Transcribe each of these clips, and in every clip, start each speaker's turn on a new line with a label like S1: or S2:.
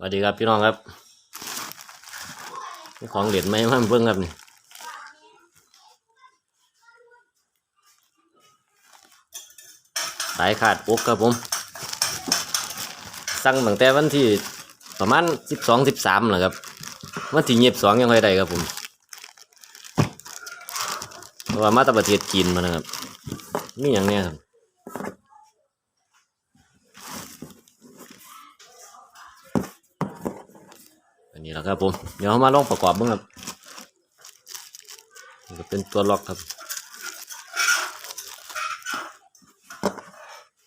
S1: สวัสดีครับพี่น้องครับของเหรียญไหมมาเบิ่งครับนี่สายขาดอกครับผม สั่งตั้งแต่วันที่ประมาณสิบสองสิบสามแหละครับวันที่ยี่สิบสองยังไงได้ครับผมว่ามาจากประเทศจีนมานะครับมีอย่างเนี้ยครับ อันนี้แหละครับผมเดี๋ยวเรามาลองประกอบเบ้างครับนี่ก็เป็นตัวล็อกครับ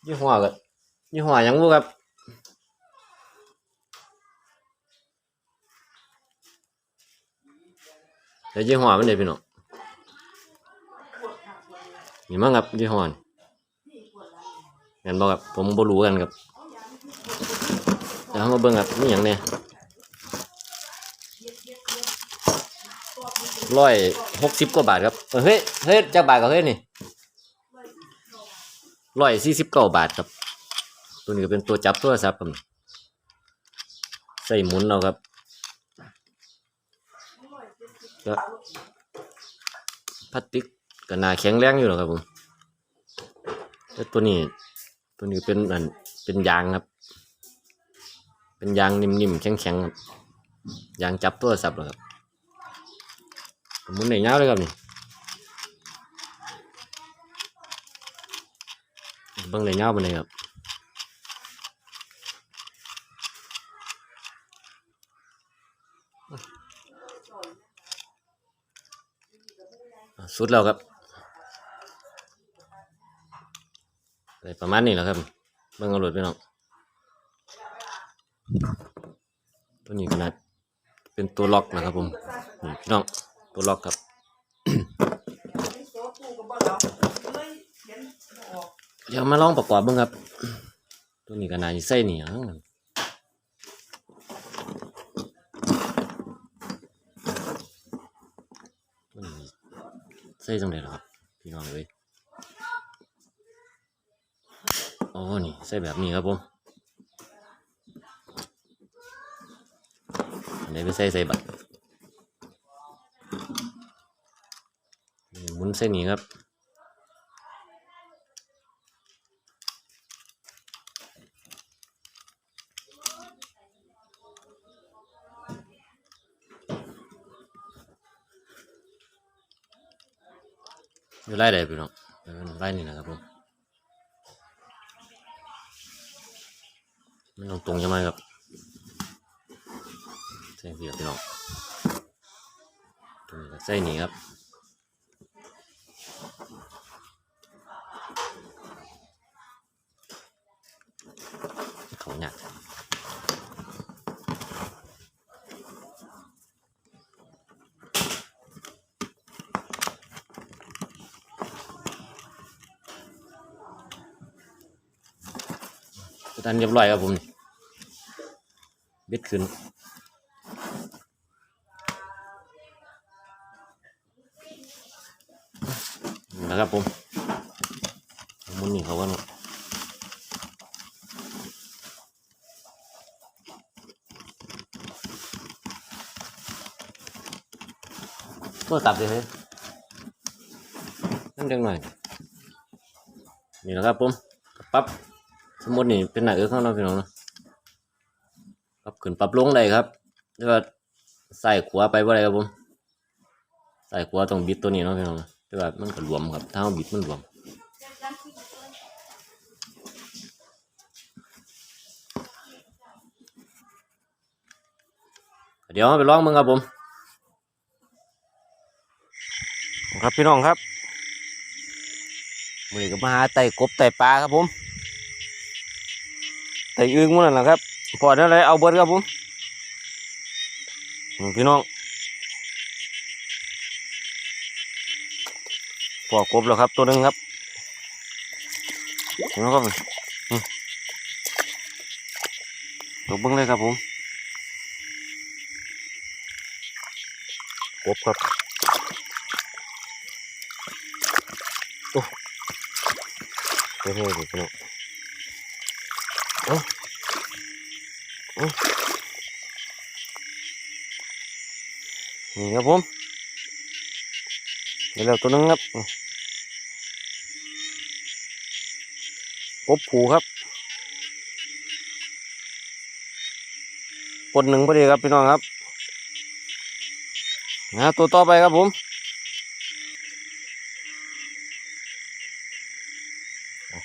S1: ยี่ห้อก็ยี่ห้อยังบูครับเดี๋ยวยี่ห้อมันเดี๋ยพี่น้องนี่มั้งครับยี่ห้อนเห็นบอกครับผมบ่รู้กันครับเดี๋ยวเรามาเบิ่งครับนี่อย่างเนี้ย ร้อยหกสิบกว่าบาทครับเฮ้ยเฮ้ยจากบาทก็เฮ้ยนี่ร้อยสี่สิบเก้าบาทครับ ตัวนี้ก็เป็นตัวจับโทรศัพท์ครับใส่หมุนเราครับก็พลาสติกก็น่าแข็งแรงอยู่หรอครับผมแต่ตัวนี้ ตัวนี้เป็นอันเป็นยางครับ เป็นยางนิ่มๆแข็งๆครับยางจับโทรศัพท์เหรอครับ มุนไหนเงาเลยครับนี่เบิ้งไหนเงาไปเลยครับสุดแล้วครับอะไรประมาณนี้แหละครับเบิ้งเอาหลุดไปน้องตัวนี้ขนาดเป็นตัวล็อกนะครับผมนี่พี่น้อง ตัวล็อกครับเดี๋ยวมาลองประกอบบ้างครับ ตัวนี้ก็น่าจะใส่เหนียวตัวนี้ใส่ตรงไหนหรอครับพี่น้องเลยโอ้นี่ใส่แบบนี้ครับผมอันนี้ไปใส่ใส่บัตร นี่หมุนใส่นี้ครับ อยู่ไล่ใดพี่น้องไล่นี่นะครับผมไม่ตรงตรงๆใช่ไหมครับใช่พี่ครับพี่น้องตรงนี้ก็ใส่นี่ครับ ทันเรียบร้อยครับผมเบ็ดขึ้นนี่นะครับผมมุนนี่เขาว่าเนาะก็ตับเลยเฮ้ยนั่นเด็กหน่อยนี่นะครับผมปรับ สมมตินี่เป็นหนักเอื้อข้างนอกพี่น้องนะปรับขึ้นปรับลงได้ครับแล้วก็ใส่ขวาไปว่าไรครับผมใส่ขวาต้องบิดตัวนี้เนาะพี่น้องนะแต่ว่ามันก็รวมครับถ้าเราบิดมันรวมเดี๋ยวไปลองมึงครับผม ครับพี่น้องครับมือก็มาหาไต่กบไต่ปลาครับผม ไต่อึ้งมั่นแหละครับพอได้เลยเอาเบิดครับผมพี่น้องพอกบแล้วครับตัวนึงครับเห็นไหมครับอืมตัวเบิ้งเลยครับผมกบครับเฮ้ยเฮ้ยพี่น้อง นี่ครับผมเดี๋ยวตัวนึงครับกบผูครับปนหนึ่งพอดีครับพี่น้องครับนะตัวต่อไปครับผม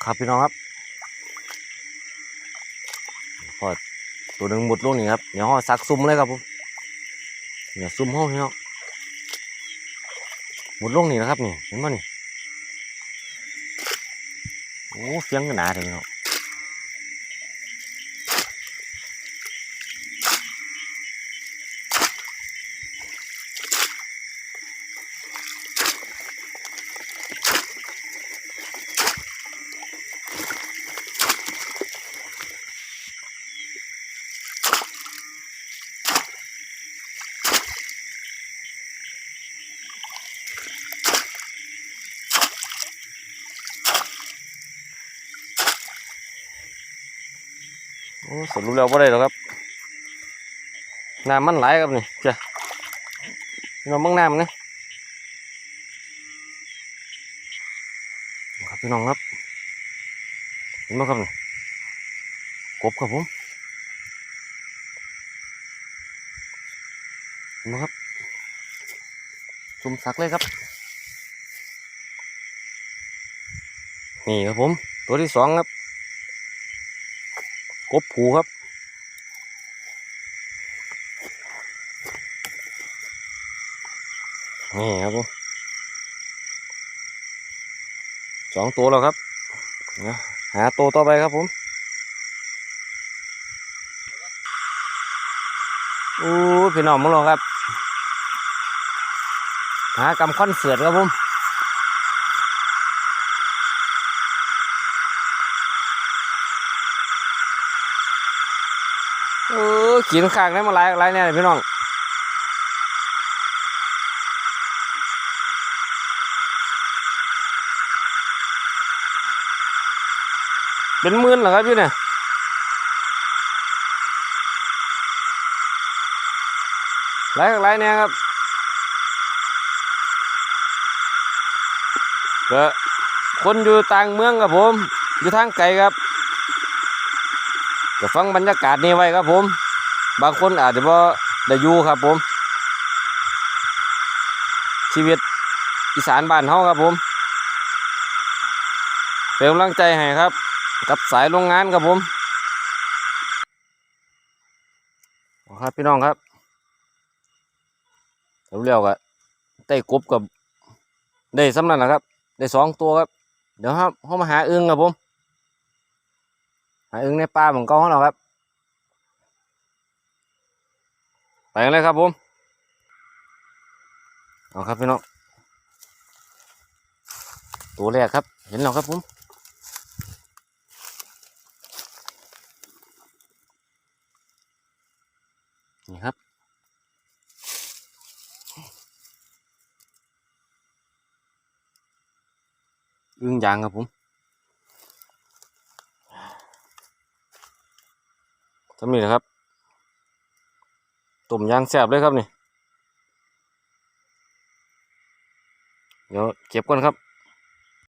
S1: ครับพี่น้องครับพอ ตัวหนึ่งหมดลูกนี่ครับเดี๋ยวห่อซักซุ่มเลยครับผมเดี๋ยวซุ่มห้องพี่น้องหมดลูกนี่นะครับนี่เห็นป่ะนี่โอ้เสียงหนาเลยพี่น้อง โอ้สรุปแล้วบ่ได้หรอกครับน้ำมันไหลครับนี่เจ้าพี่น้องบิ่งน้ำนี่ครับพี่น้องครับเห็นไหมครับนี่กบครับผมเห็นไหมครับซุ่มสักเลยครับ นี่ครับผม ตัวที่สองครับ กบผูครับ นี่ครับผมสองตัวแล้วครับเดี๋ยหาตัวต่อไปครับผมอู้พี่น้องมึงลองครับ หากำคอนเสิร์ตครับผม เออกินข้างได้มาหลายหลายแน่ยพี่น้องเป็นหมื่นเหรอครับพี่เนี่ยหลายหลายเนี่ยครับก็คนอยู่ต่างเมืองครับผม อยู่ทางไกลครับ จะฟังบรรยากาศนี้ไว้ครับผม บางคนอาจจะบ่ได้อยู่ครับผม ชีวิตอีสานบ้านเฮาครับผมเป็นกำลังใจให้ครับ กับสายโรงงานครับผมเอาครับพี่น้องครับเร็วๆก็ได้กบกับได้สำนันนะครับ ได้สองตัวครับ เดี๋ยวครับเขามาหาอึงครับผม อึ้งในป่าเหมือนกองเราครับไปกันเลยครับผมเอาครับพี่น้องตัวแรกครับ เห็นแล้วครับผมนี่ครับอึ้งยางครับผม ทำนี่นะครับตุ่มยางแสบเลยครับนี่ เดี๋ยวเก็บก่อนครับ